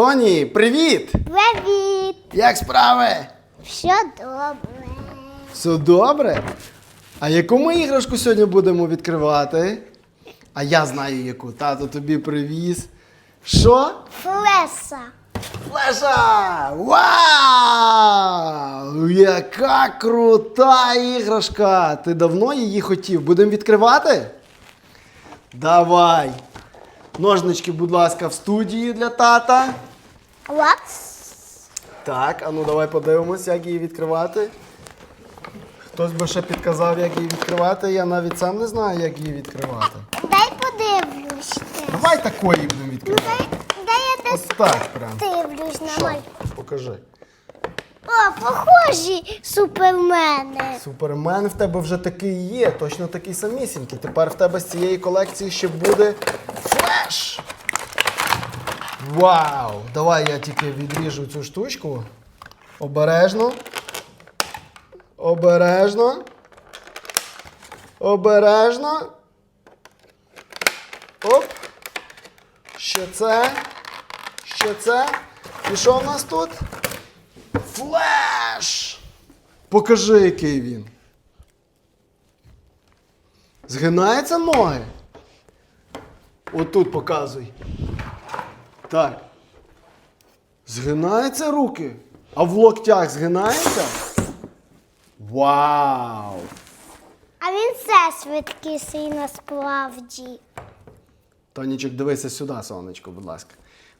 Тоні, привіт! Привіт! Як справи? Все добре. Все добре? А яку ми іграшку сьогодні будемо відкривати? А я знаю яку. Тато тобі привіз. Що? Флеса. Флеша! Вау! Яка крута іграшка! Ти давно її хотів? Будемо відкривати? Давай! Ножнички, будь ласка, в студії для тата. Так, а ну давай подивимось, як її відкривати. Хтось би ще підказав, як її відкривати. Я навіть сам не знаю, як її відкривати. Дай подивлюсь. Давай такої будемо Ну, відкривати. дай, дай я Ось так прям. подивлюсь на Що? май. Покажи. О, похожі супермени. Супермен в тебе вже такий є, точно такий самісінький. Тепер в тебе з цієї колекції ще буде флеш. Вау! Давай я тільки відріжу цю штучку. Обережно. Обережно. Обережно. Оп. Ще це. Ще це. І що в нас тут? Флеш! Покажи, який він. Згинаються ноги. Отут показуй. Так. Згинаються руки. А в локтях згинається? Вау! А він все швидкісий насправді. Тонічок, дивися сюди, сонечко, будь ласка.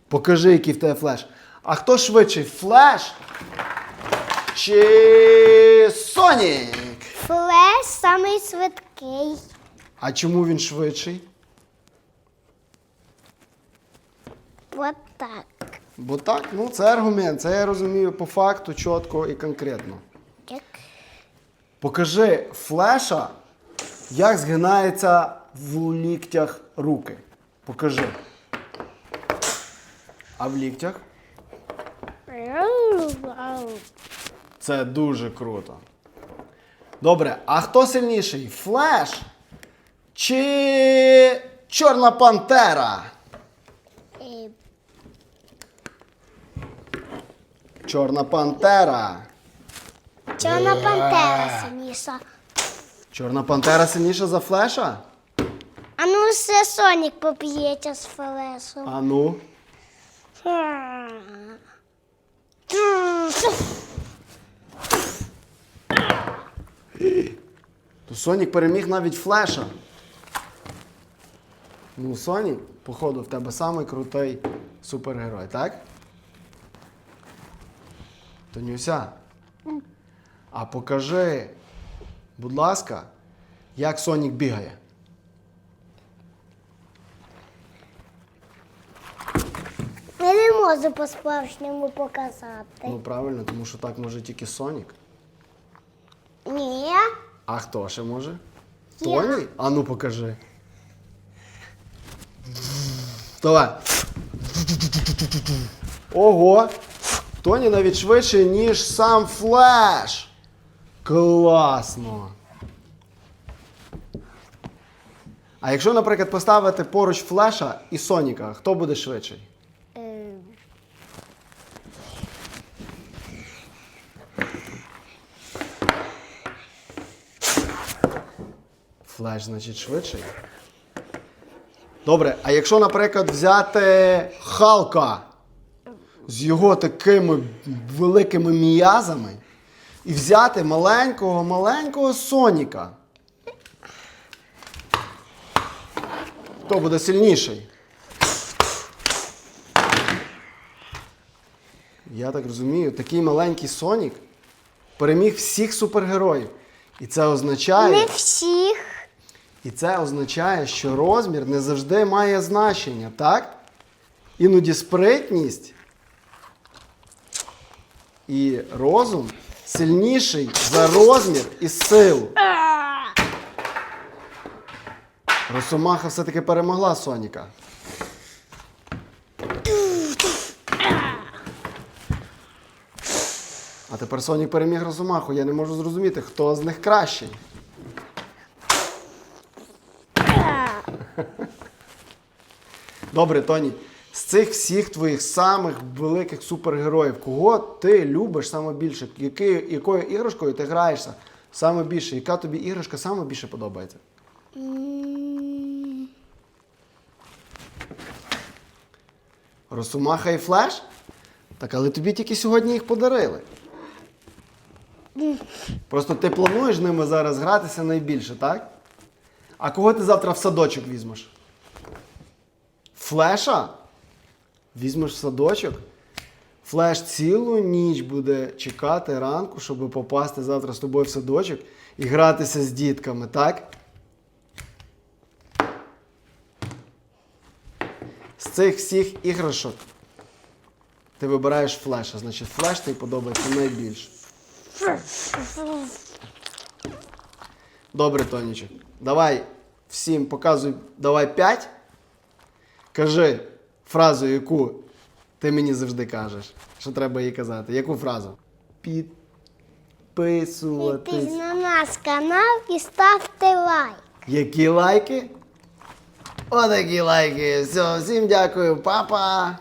Покажи, який в тебе флеш. А хто швидший? Флеш? Чи Сонік? Флеш самий швидкий. А чому він швидший? От так. Бо так, ну це аргумент, це я розумію по факту, чітко і конкретно. Як? Покажи флеша, як згинаються в ліктях руки. Покажи. А в ліктях? Це дуже круто. Добре, а хто сильніший? Флеш? Чи Чорна Пантера? Чорна Пантера. Чорна пантера сильніша. Чорна Пантера сильніша за флеша? А ну все Сонік поп'ється з флешем. А ну. То Сонік переміг навіть флеша. Ну, Сонік, походу, в тебе самий крутий супергерой, так? Тонюся. А покажи, будь ласка, як Сонік бігає. Я не можу по-справжньому показати. Ну правильно, тому що так може тільки Сонік. Ні. А хто ще може? Тоні? А ну покажи. Давай. Ого! Тоні навіть швидше, ніж сам флеш. Класно. А якщо, наприклад, поставити поруч флеша і Соніка, хто буде швидший? Е, Флеш, значить, швидший. Добре, а якщо, наприклад, взяти Халка з його такими великими м'язами і взяти маленького, маленького Соніка. Хто буде сильніший? Я так розумію, такий маленький Сонік переміг всіх супергероїв. І це означає. Не всіх. І це означає, що розмір не завжди має значення, так? Іноді спритність і розум сильніший за розмір і силу. Росомаха все-таки перемогла Соніка. А тепер Сонік переміг Росомаху. Я не можу зрозуміти, хто з них кращий. Добре, Тоні. З цих всіх твоїх самих великих супергероїв, кого ти любиш саме більше? Які, якою іграшкою ти граєшся саме більше? Яка тобі іграшка саме більше подобається? М, Росомаха і Флеш? Так, але тобі тільки сьогодні їх подарили. Просто ти плануєш ними зараз гратися найбільше, так? А кого ти завтра в садочок візьмеш? Флеша? Візьмеш садочок? Флеш цілу ніч буде чекати ранку, щоб попасти завтра з тобою в садочок і гратися з дітками, так? З цих всіх іграшок ти вибираєш флеша. Значить, флеш тобі подобається найбільше. Добре, Тонічок. Давай всім показуй, давай 5. Кажи фразу, яку ти мені завжди кажеш. Що треба їй казати? Яку фразу? Підписуватись. Підписуйтесь на наш канал і ставте лайк. Які лайки? Отакі лайки. Все, всім дякую, папа.